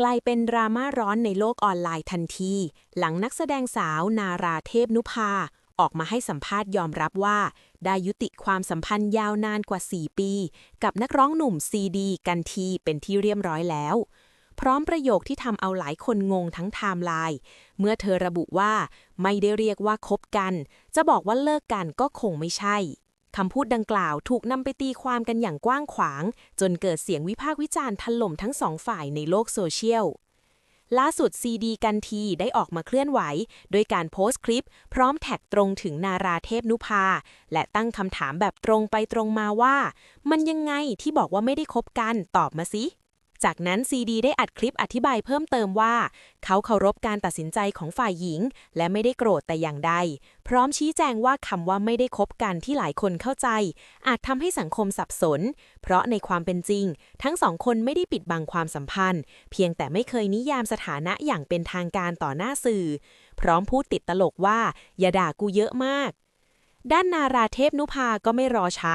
กลายเป็นดราม่าร้อนในโลกออนไลน์ทันที หลังนักแสดงสาวนาราเทพนุภา ออกมาให้สัมภาษณ์ยอมรับว่า ได้ยุติความสัมพันธ์ยาวนานกว่า 4 ปี กับนักร้องหนุ่มซีดี กันทีเป็นที่เรียบร้อยแล้ว พร้อมประโยคที่ทำเอาหลายคนงงทั้งไทม์ไลน์เมื่อเธอระบุว่าไม่ได้เรียกว่าคบกัน จะบอกว่าเลิกกันก็คงไม่ใช่ คำพูดดังกล่าวถูกนำไปตีความกันอย่างกว้างขวาง จนเกิดเสียงวิพากษ์วิจารณ์ถล่มทั้งสองฝ่ายในโลกโซเชียล ล่าสุดซีดีกันทีได้ออกมาเคลื่อนไหว โดยการโพสต์คลิป พร้อมแท็กตรงถึงนาราเทพนุภา และตั้งคำถามแบบตรงไปตรงมาว่า มันยังไงที่บอกว่าไม่ได้คบกันตอบมาสิ จากนั้นซีดีได้อัดคลิปอธิบายเพิ่มเติมว่า เขาเคารพการตัดสินใจของฝ่ายหญิง และไม่ได้โกรธแต่อย่างใด พร้อมชี้แจงว่าคำว่าไม่ได้คบกันที่หลายคนเข้าใจ อาจทำให้สังคมสับสน เพราะในความเป็นจริง ทั้งสองคนไม่ได้ปิดบังความสัมพันธ์ เพียงแต่ไม่เคยนิยามสถานะอย่างเป็นทางการต่อหน้าสื่อ พร้อมพูดติดตลกว่าอย่าด่ากูเยอะมาก ด้านนาราเทพนุภาก็ไม่รอช้า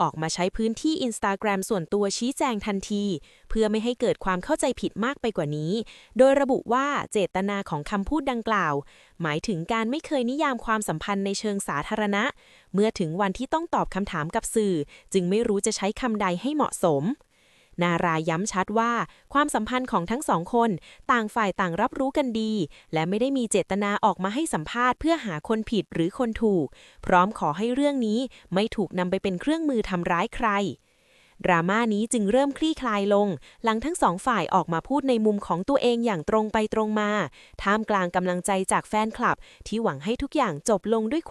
ออกมาใช้พื้นที่อินสตาแกรมส่วนตัวชี้แจงทันที เพื่อไม่ให้เกิดความเข้าใจผิดมากไปกว่านี้ โดยระบุว่าเจตนาของคำพูดดังกล่าว หมายถึงการไม่เคยนิยามความสัมพันธ์ในเชิงสาธารณะ เมื่อถึงวันที่ต้องตอบคำถามกับสื่อ จึงไม่รู้จะใช้คำใดให้เหมาะสม นาราย้ำชัดว่า ความสัมพันธ์ของทั้งสองคน ต่างฝ่ายต่างรับรู้กันดี และไม่ได้มีเจตนาออกมาให้สัมภาษณ์เพื่อหาคนผิดหรือคนถูก พร้อมขอให้เรื่องนี้ไม่ถูกนำไปเป็นเครื่องมือทำร้ายใครดราม่านี้จึงเริ่มคลี่คลายลง หลังทั้งสองฝ่ายออกมาพูดในมุมของตัวเองอย่างตรงไปตรงมา ท่ามกลางกำลังใจจากแฟนคลับ ที่หวังให้ทุกอย่างจบลงด้วยความ